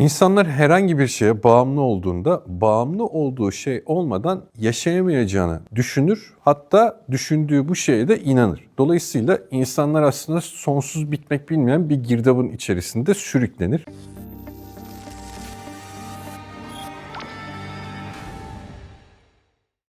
İnsanlar herhangi bir şeye bağımlı olduğunda bağımlı olduğu şey olmadan yaşayamayacağını düşünür. Hatta düşündüğü bu şeye de inanır. Dolayısıyla insanlar aslında sonsuz bitmek bilmeyen bir girdabın içerisinde sürüklenir.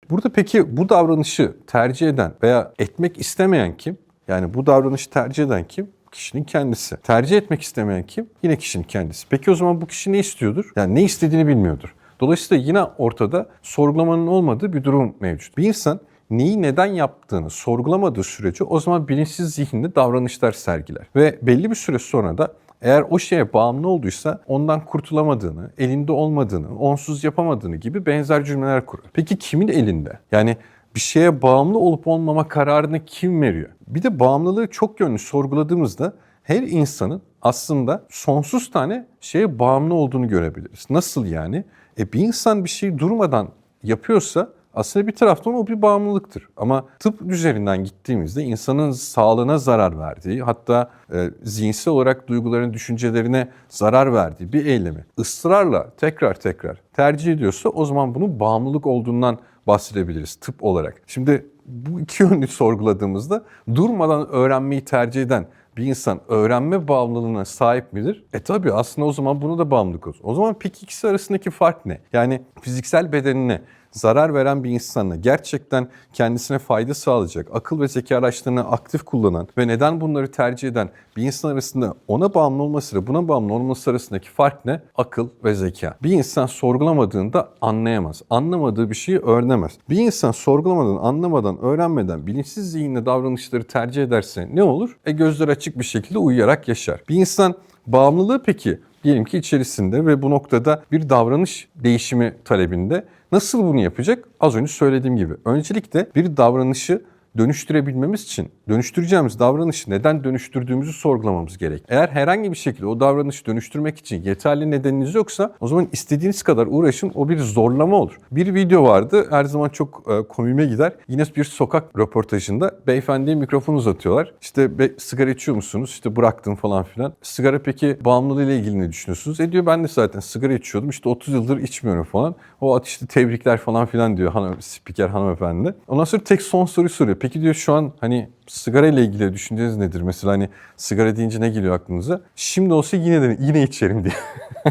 Burada peki bu davranışı tercih eden veya etmek istemeyen kim? Yani bu davranışı tercih eden kim? Kişinin kendisi. Tercih etmek istemeyen kim? Yine kişinin kendisi. Peki o zaman bu kişi ne istiyordur? Yani ne istediğini bilmiyordur. Dolayısıyla yine ortada sorgulamanın olmadığı bir durum mevcut. Bir insan neyi neden yaptığını sorgulamadığı sürece o zaman bilinçsiz zihinde davranışlar sergiler. Ve belli bir süre sonra da eğer o şeye bağımlı olduysa ondan kurtulamadığını, elinde olmadığını, onsuz yapamadığını gibi benzer cümleler kurar. Peki kimin elinde? Yani bir şeye bağımlı olup olmama kararını kim veriyor? Bir de bağımlılığı çok yönlü sorguladığımızda her insanın aslında sonsuz tane şeye bağımlı olduğunu görebiliriz. Nasıl yani? E bir insan bir şeyi durmadan yapıyorsa aslında bir taraftan o bir bağımlılıktır. Ama tıp üzerinden gittiğimizde insanın sağlığına zarar verdiği, hatta e, zihinsel olarak duyguların, düşüncelerine zarar verdiği bir eylemi ısrarla tekrar tekrar tercih ediyorsa o zaman bunun bağımlılık olduğundan bahsedebiliriz tıp olarak. Şimdi bu iki yönlü sorguladığımızda durmadan öğrenmeyi tercih eden bir insan öğrenme bağımlılığına sahip midir? E tabii aslında o zaman bunu da bağımlılık olur. O zaman peki ikisi arasındaki fark ne? Yani fiziksel bedenine zarar veren bir insanla gerçekten kendisine fayda sağlayacak, akıl ve zeka araçlarını aktif kullanan ve neden bunları tercih eden bir insan arasında ona bağımlı olmasıyla buna bağımlı olması arasındaki fark ne? Akıl ve zeka. Bir insan sorgulamadığında anlayamaz. Anlamadığı bir şeyi öğrenemez. Bir insan sorgulamadan, anlamadan, öğrenmeden bilinçsiz zihinle davranışları tercih ederse ne olur? E gözler açık bir şekilde uyuyarak yaşar. Bir insan bağımlılığı peki diyelim ki içerisinde ve bu noktada bir davranış değişimi talebinde nasıl bunu yapacak? Az önce söylediğim gibi. Öncelikle bir davranışı dönüştürebilmemiz için dönüştüreceğimiz davranışı neden dönüştürdüğümüzü sorgulamamız gerek. Eğer herhangi bir şekilde o davranışı dönüştürmek için yeterli nedeniniz yoksa o zaman istediğiniz kadar uğraşın o bir zorlama olur. Bir video vardı her zaman çok e, komime gider. Yine bir sokak röportajında beyefendiye mikrofon uzatıyorlar. İşte be, sigara içiyor musunuz? İşte bıraktım falan filan. Sigara peki bağımlılığı ile ilgili ne düşünüyorsunuz? E diyor ben de zaten sigara içiyordum. İşte 30 yıldır içmiyorum falan. O at işte tebrikler falan filan diyor hanım, spiker hanımefendi. Ondan sonra tek son soruyu soruyor. Peki diyor şu an hani sigara ile ilgili düşünceniz nedir? Mesela hani sigara deyince ne geliyor aklınıza? Şimdi olsa yine de yine içerim diye.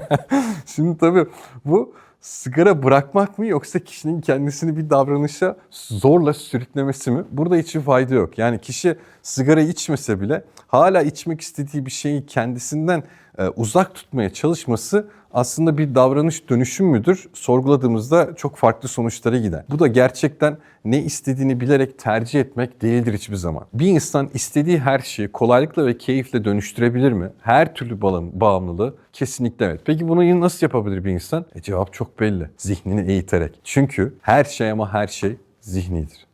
Şimdi tabii bu sigara bırakmak mı yoksa kişinin kendisini bir davranışa zorla sürüklemesi mi? Burada hiçbir fayda yok. Yani kişi sigara içmese bile hala içmek istediği bir şeyi kendisinden uzak tutmaya çalışması aslında bir davranış dönüşüm müdür? Sorguladığımızda çok farklı sonuçlara gider. Bu da gerçekten ne istediğini bilerek tercih etmek değildir hiçbir zaman. Bir insan istediği her şeyi kolaylıkla ve keyifle dönüştürebilir mi? Her türlü bağımlılığı kesinlikle evet. Peki bunu nasıl yapabilir bir insan? E cevap çok belli. Zihnini eğiterek. Çünkü her şey ama her şey zihnidir.